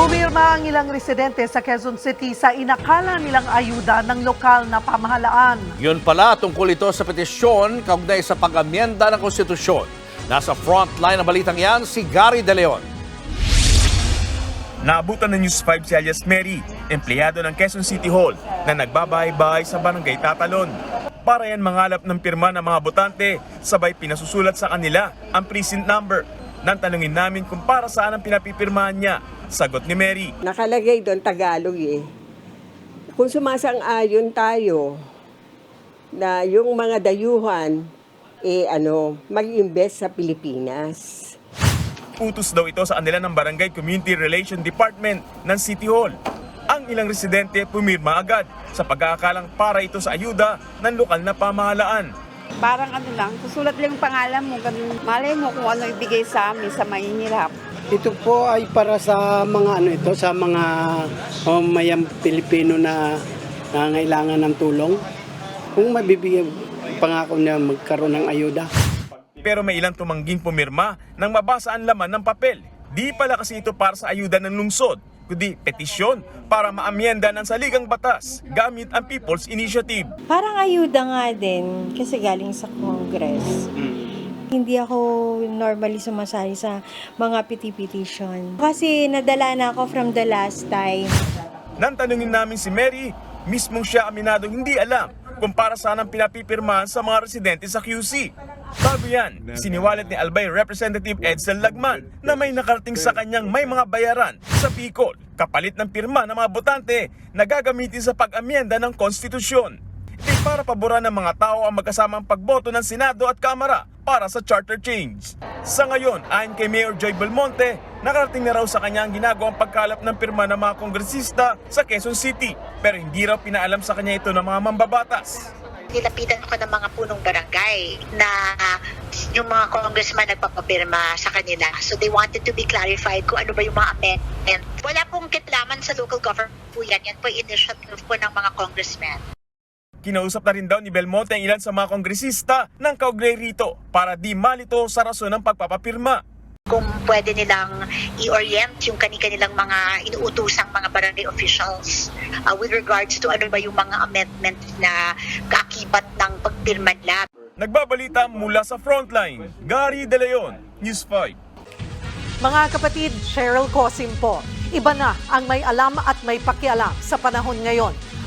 Pumirma ang ilang residente sa Quezon City sa inakala nilang ayuda ng lokal na pamahalaan. Yun pala tungkol ito sa petisyon kaugnay sa pag-amyenda ng konstitusyon. Nasa frontline ng balitang yan si Gary De Leon. Naabutan ng News 5 si alias Mary, empleyado ng Quezon City Hall na nagbabahay-bahay sa barangay Tatalon. Para yan mangalap ng pirma ng mga botante, sabay pinasusulat sa kanila ang precinct number. Nang tanungin namin kung para saan ang pinapipirmahan niya, sagot ni Mary. Nakalagay doon Tagalog eh. Kung sumasang-ayon tayo na yung mga dayuhan eh ano, mag-invest sa Pilipinas. Utos daw ito sa kanila ng Barangay Community Relation Department ng City Hall. Ang ilang residente pumirma agad sa pag-aakalang para ito sa ayuda ng lokal na pamahalaan. Parang ano lang, susulat lang yung pangalan mo, ganun. Malay mo kung ano ibigay sa amin sa mahihirap. Ito po ay para sa mga ano ito, sa mga mamayang Pilipino na nangailangan ng tulong. Kung mabibigyan pangako na magkaroon ng ayuda. Pero may ilang tumangging pumirma nang mabasa ang laman ng papel. Di pala kasi ito para sa ayuda ng lungsod, kundi petisyon para maamyenda ng saligang batas gamit ang People's Initiative. Parang ayuda nga din kasi galing sa Congress. Hindi ako normally sumasali sa mga peti-petition. Kasi nadala na ako from the last time. Nang tanungin namin si Mary, mismong siya aminado hindi alam kung para saan ang pinapipirmahan sa mga residente sa QC. Bago yan, siniwalat ni Albay Representative Edsel Lagman na may nakarating sa kanyang may mga bayaran sa Bicol kapalit ng pirma ng mga botante na gagamitin sa pag-amyenda ng konstitusyon. Di para paboran ng mga tao ang magkasamang pagboto ng Senado at Kamara para sa charter change. Sa ngayon, ayon kay Mayor Joy Belmonte, nakarating na raw sa kanya ang ginagawang pagkalap ng pirma ng mga kongresista sa Quezon City pero hindi raw pinaalam sa kanya ito ng mga mambabatas. nilapitan ko ng mga punong barangay na yung mga congressman nagpapapirma sa kanila. So they wanted to be clarified kung ano ba yung mga amendment. Wala pong kitlaman sa local government po yan. Yan po initiative po ng mga congressmen. Kinausap na rin daw ni Belmonte ang ilan sa mga kongresista ng kaugnay rito para di malito sa rason ng pagpapapirma. Kung pwede nilang i-orient yung kanilang mga inuutusang mga barangay officials uh, with regards to ano ba yung mga amendments na kaakibat ng pagpirma nila. Nagbabalita mula sa Frontline, Gary De Leon, News 5. Mga kapatid, Cheryl Cosim po. Iba na ang may alam at may pakialam sa panahon ngayon.